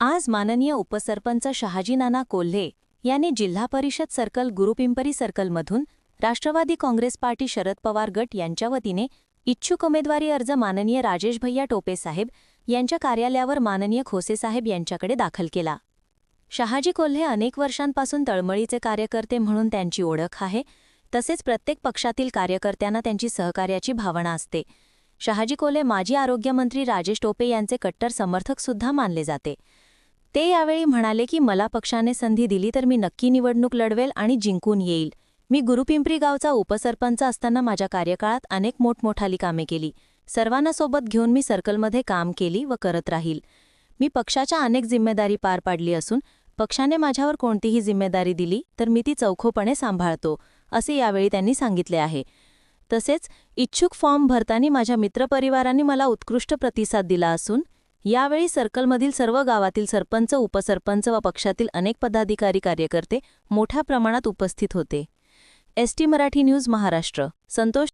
आज माननीय उपसरपंच शहाजी नाना कोल्हे यांनी जिल्हा परिषद सर्कल गुरुपिंपरी सर्कलमधून राष्ट्रवादी काँग्रेस पार्टी शरद पवार गट यांच्या वतीने इच्छुक उमेदवारी अर्ज माननीय राजेश भैया टोपे साहेब यांच्या कार्यालयावर माननीय खोसे साहेब यांच्याकडे दाखल केला. शहाजी कोल्हे अनेक वर्षांपासून तळमळीचे कार्यकर्ते म्हणून त्यांची ओळख आहे तसेच प्रत्येक पक्षातील कार्यकर्त्यांना त्यांची सहकार्याची भावना असते. शहाजी कोल्हे माजी आरोग्यमंत्री राजेश टोपे यांचे कट्टर समर्थक सुद्धा मानले जाते. ते यावेळी म्हणाले की मला पक्षाने संधी दिली तर मी नक्की निवडणूक लढवेल आणि जिंकून येईल. मी गुरुपिंपरी गावचा उपसरपंच असताना माझ्या कार्यकाळात अनेक मोठमोठाली कामे केली. सर्वांना सोबत घेऊन मी सर्कलमध्ये काम केली व करत राहील. मी पक्षाच्या अनेक जिम्मेदारी पार पाडली असून पक्षाने माझ्यावर कोणतीही जिम्मेदारी दिली तर मी ती चौखोपणे सांभाळतो असे यावेळी त्यांनी सांगितले आहे. तसेच इच्छुक फॉर्म भरताना माझ्या मित्रपरिवारांनी मला उत्कृष्ट प्रतिसाद दिला असून यावेळी सर्कलमधील सर्व गावातील सरपंच उपसरपंच व पक्षातील अनेक पदाधिकारी कार्यकर्ते मोठ्या प्रमाणात उपस्थित होते. ST Marathi news Maharashtra. Santosh